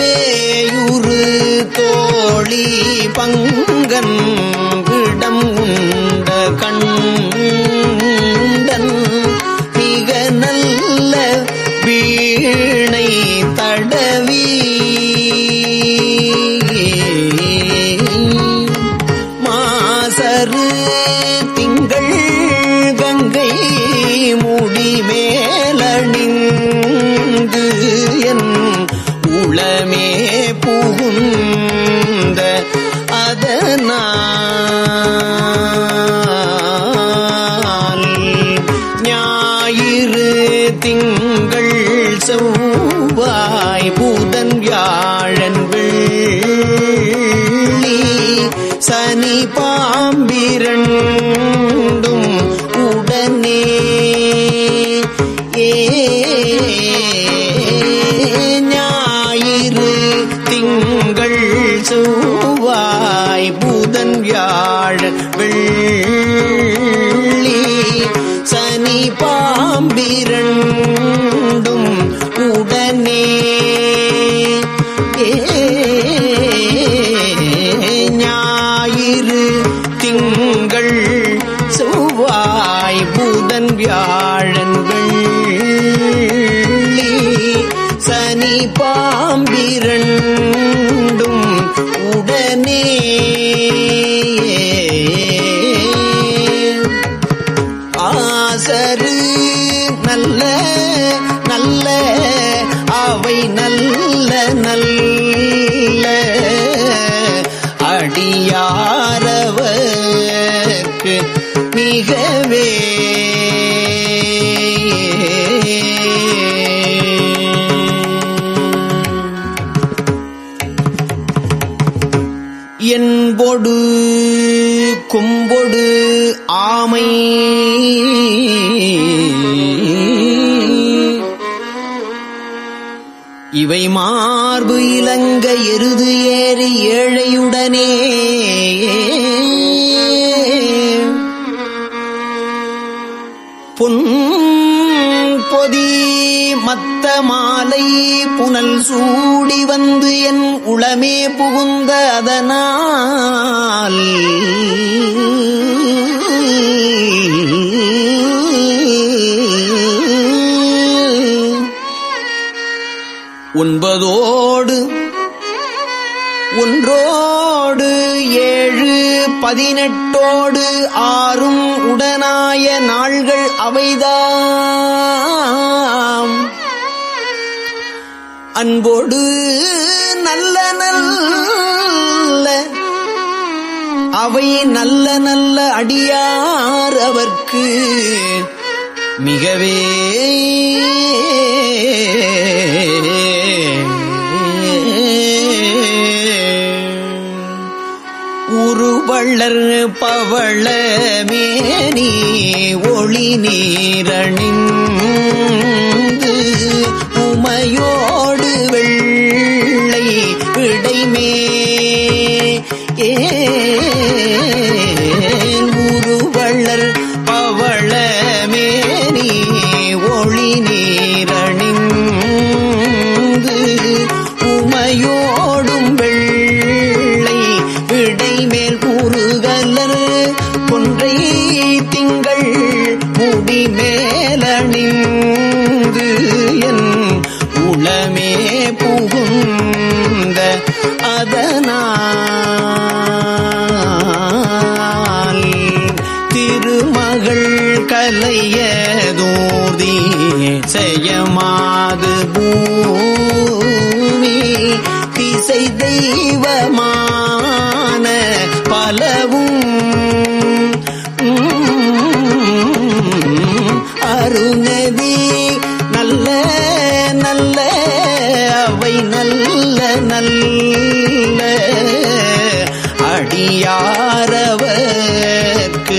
வேயுறு தோழி பங்கன் திங்கள் செவ்வாய் பூதன் வியாழன் வெள்ளி சனி பாம்பிரன் ஞாயிறு திங்கள் செவ்வாய் புதன் வியாழன்கள். சனி பாம்பிரன் என்பொடு கும்பொடு ஆமை. இவை மார்பு இலங்க எருது ஏறி ஏழையுடனே. பொன் பொதி மத்த மாலை புனல் சூடி வந்து என் உளமே புகுந்த அதனால் ஒன்பதோடு. ஒன்றோடு ஏழு பதினெட்டோடு ஆறும் உடனாய நாள்கள் அவைதாம். அன்போடு நல்ல நல்ல அவை நல்ல நல்ல அடியார் அவர்க்கு மிகவே உருவள்ளர் பவள மேனி ஒளி நீரணின் தெய்வமான பலவும் அருணதி நல்ல நல்ல அவை நல்ல நல்ல அடியாரவர்க்கு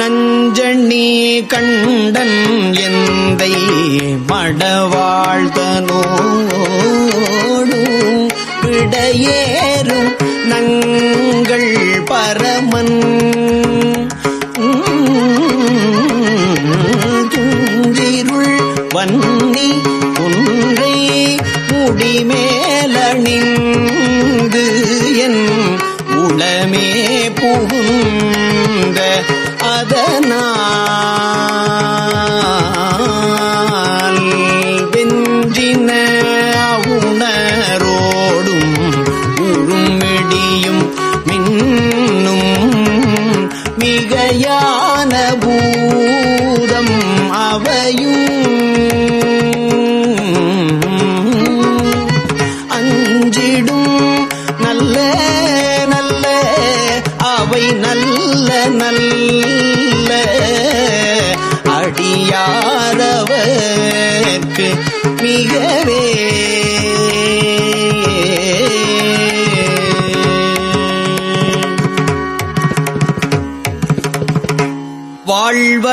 நஞ்சணி கண்டன் எந்தை மடவாழ்தனோடு விடையேறும் நங்கள் பரமன். துஞ்சிருள் வன்னி குன்றை முடிமேலணிந்து ஞான பூதம் அவையும்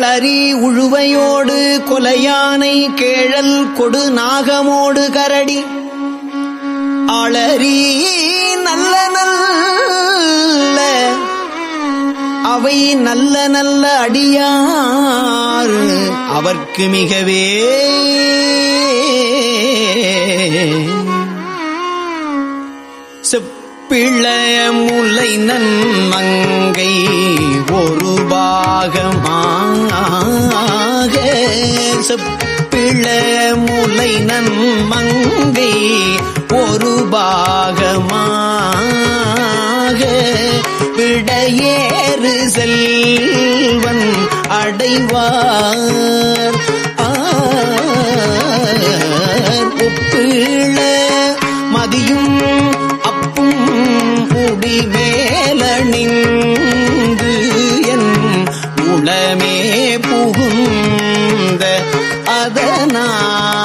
கோளறி உழுவையோடு கொலையானை கேழல் கொடு நாகமோடு கரடி. ஆளறி நல்ல நல்ல அவை நல்ல நல்ல அடியார். அவர்க்கு மிகவே செப்பிளைய முலை நன்மங்கை ஒரு பாகமா செப்பிளைய முலை நன்மங்கை ஒரு பாகமாக விடையேறு செல்வன் அடைவார். ஒப்பிள மதியும் அப்பும் முடி மேலனின் நான்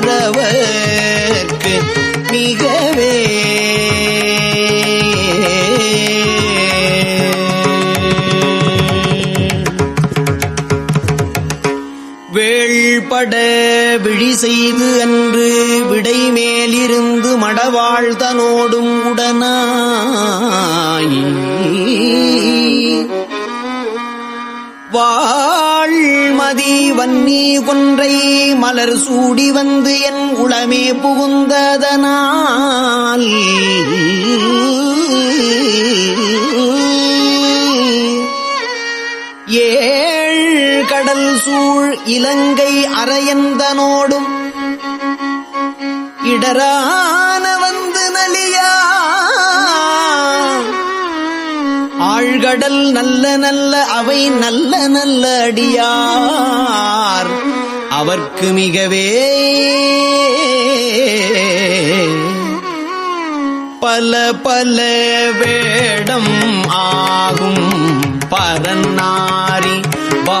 அடியாரவர்க்கு மிகவே. வேள்பட விழி செய்து அன்று விடை மேலிருந்து மடவாழ்தனோடும் உடனாய். வா வாழ்மதி வன்னி கொன்றை மலர் சூடி வந்து என் உளமே புகுந்ததனால். ஏழ் கடல் சூழ் இலங்கை அரையந்தனோடும். இடரான வந்து நலியா ஆழ்கடல் நல்ல நல்ல அவை நல்ல நல்ல அடியார். அவர்க்கு மிகவே பல பல வேடம் ஆகும் பரநாரி பா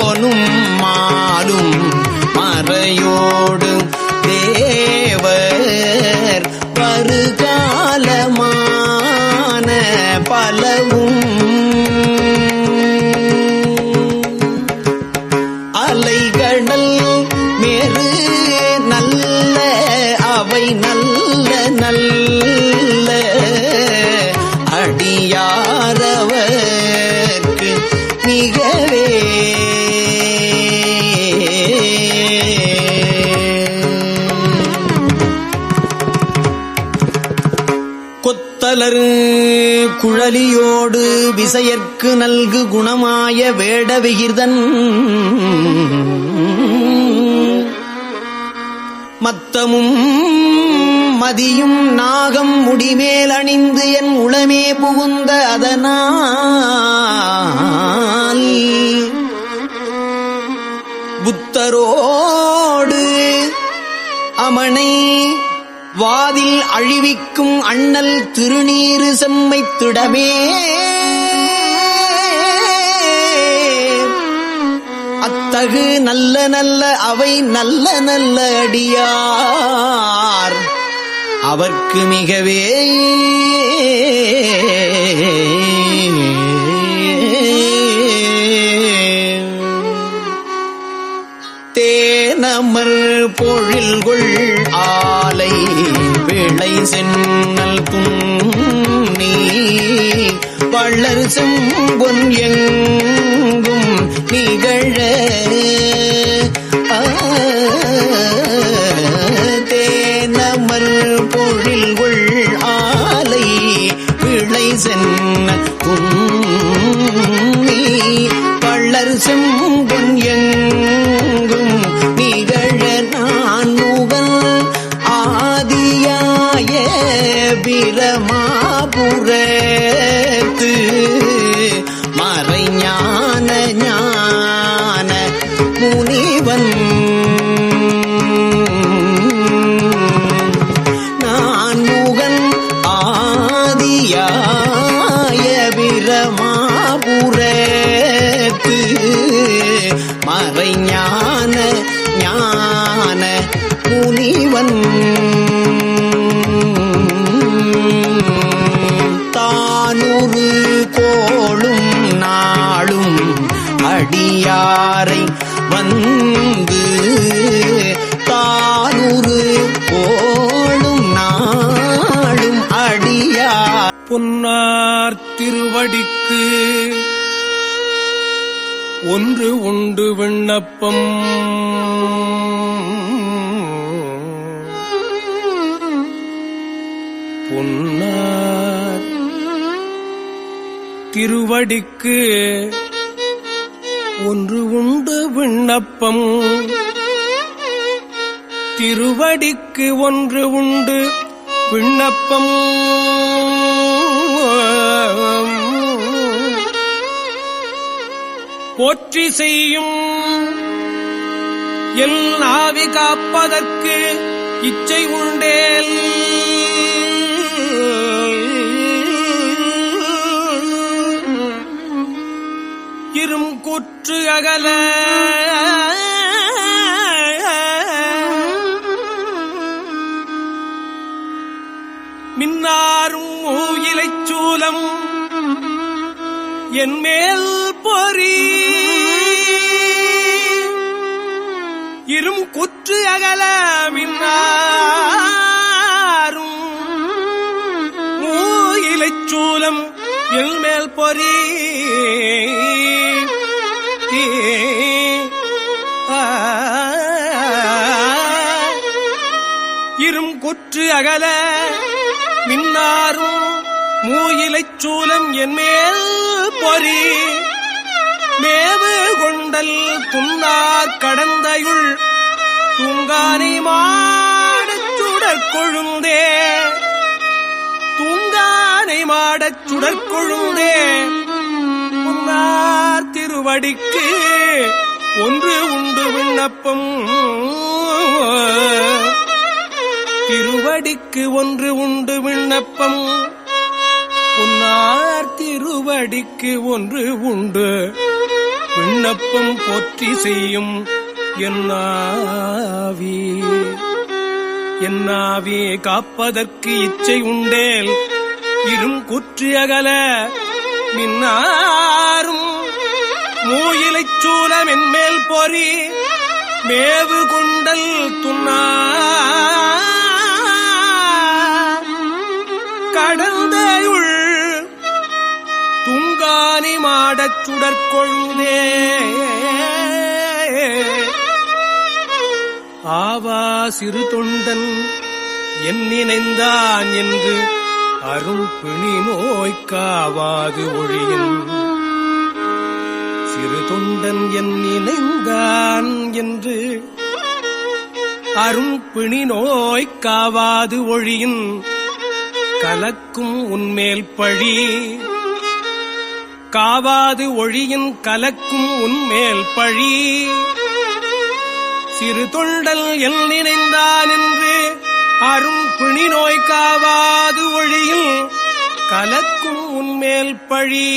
அவை நல்ல நல்ல அடியாரவர்க்கு மிகவே. கொத்தலரு குழலியோடு விசையற்கு நல்கு குணமாய வேட விகிர்தன் மத்தமும் மதியும் நாகம் முடிமேல் அணிந்து என் உளமே புகுந்த அதனால். புத்தரோடு அமனை வாதில் அழிவிக்கும் அண்ணல் திருநீறு செம்மைத்திடமே அத்தகு நல்ல நல்ல அவை நல்ல நல்ல அடியா அவர்க்கு மிகவே தேனமர் பொழில்கொள் ஆலை விளை சென்னல் புன்னி வள்ளர் செம்பொன் எங்கும் நிகழ விளை சென்ன புன்னி எங்கும் நிகழ நான் முகல் ஆதியாய பிரமாபுரத்து திருவடிக்கு ஒன்று உண்டு விண்ணப்பம். பொன்னார் திருவடிக்கு ஒன்று உண்டு விண்ணப்பம். திருவடிக்கு ஒன்று உண்டு விண்ணப்பம். போற்றி செய்யும். எல் நாவி காப்பதற்கு இச்சை உண்டேல். இரும் குற்று அகல. மின்னாரும் மூயிலைச் சூலம் என்மேல் பொறி. இரும் குற்று அகல மின்னாரும். மூயிலைச் சூலம் பொறி. இரும் குற்று அகல மின்னாரும். மூயிலைச் சூலம் என் பொறி. மேவு கொண்டல் துன்னார் கடந்தையுள் தூங்கானை மாடச் சுடற்கொழுந்தே தூங்கானை மாடச் சுடற்கொழுந்தே புன்னார் திருவடிக்கு ஒன்று உண்டு விண்ணப்பம். திருவடிக்கு ஒன்று உண்டு விண்ணப்பம். புன்னார் திருவடிக்கு ஒன்று உண்டு விண்ணப்பம் போற்றி செய்யும் என்னாவி என்னாவே காப்பதற்கு இச்சை உண்டேல் இரும் குற்றி அகல மின்னாரும் மூயிலைச் சூலம் என்மேல் பொறி மேவு கொண்டல் துண்ணா கடந்த கடந்தையுள் துங்கானி மாடச் சுடற்கொழுதே ஆவா சிறு தொண்டன் என் நினைந்தான் என்று அரும் பிணி நோய்க்காவாது ஒழியும் சிறு தொண்டன் என் நினைந்தான் என்று அரும் பிணி நோய்க்காவாது ஒழியின். கலக்கும் உன்மேல் பழி காவாது ஒழியின் கலக்கும் உன்மேல் பழி. சிறு தொண்டல் எல் நினைந்தான் என்று அரும் பிணி நோய் காவாது ஒழியில் கலக்கும் உன்மேல் பழி.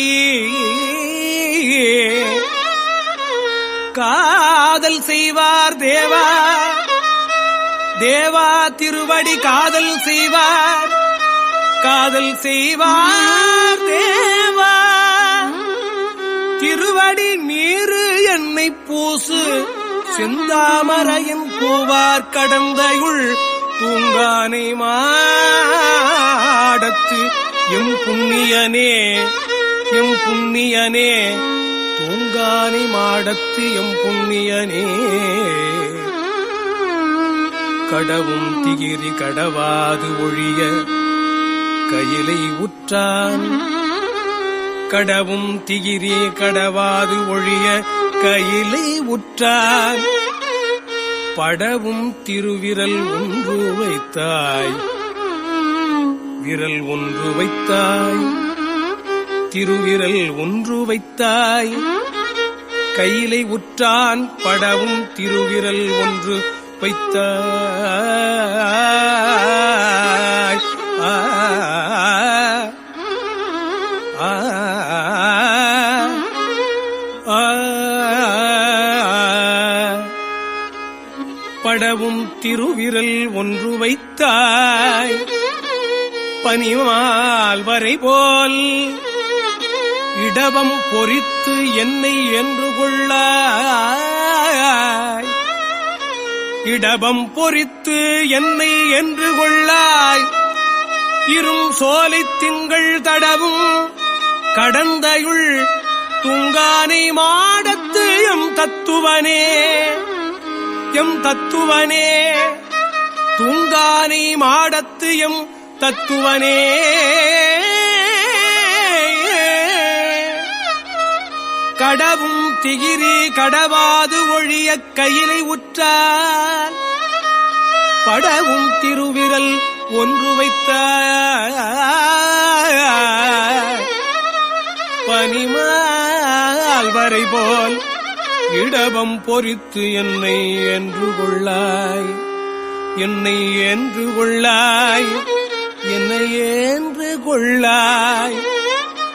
காதல் செய்வார் தேவா தேவா திருவடி காதல் செய்வார். காதல் செய்வார் தேவா. திருவடி நீரு என்னை பூசு. செந்தாமரையின் பூவார் கடந்தையுள் பூங்கானை மாடத்து. எம் புண்ணியனே எம் புண்ணியனே பூங்கானை மாடத்து எம் புண்ணியனே. கடவும் திகிரி கடவாது ஒழிய கையிலை உற்றான் கடவும் திகிரே கடவாது ஒழிய கையிலை உற்றார் படவும் திருவிரல் ஒன்று வைத்தாய். விரல் ஒன்று வைத்தாய். திருவிரல் ஒன்று வைத்தாய். கையிலை உற்றான் படவும் திருவிரல் ஒன்று வைத்தாய். ஆ, படவும் திருவிரல் ஒன்று வைத்தாய். பனிமால் வரை போல் இடவம் பொறித்து என்னை என்று கொள்ளாய். இடபம் பொறித்து என்னை என்று கொள்ளாய். இரும் சோலை திங்கள் தடவும் கடந்தையுள் துங்கானை மாடத்து எம் தத்துவனே. எம் தத்துவனே. தூங்கானை மாடத்து எம் தத்துவனே. கடவும் திகிரி கடவாது ஒழிய கையிலை உற்றால் படவும் திருவிரல் ஒன்று வைத்த பனிமால் வரை போல் இடவம் பொறித்து என்னை என்று கொள்ளாய். என்னை என்று கொள்ளாய். என்னை என்று கொள்ளாய்.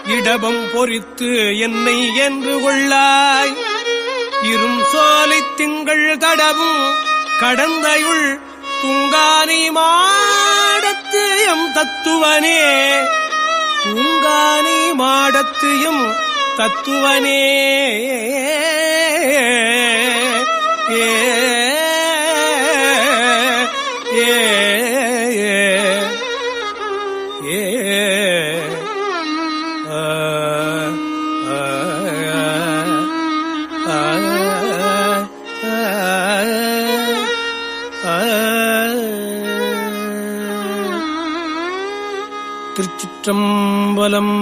இடவம் பொறித்து என்னை என்று கொள்ளாய். இரும் சோலை திங்கள் தடவும் கடந்தையுள் துங்கானை மாடத்து எம் தத்துவனே. துங்கானை மாடத்து எம் தத்துவனே. ஏ திருச்சிற்றம்பலம்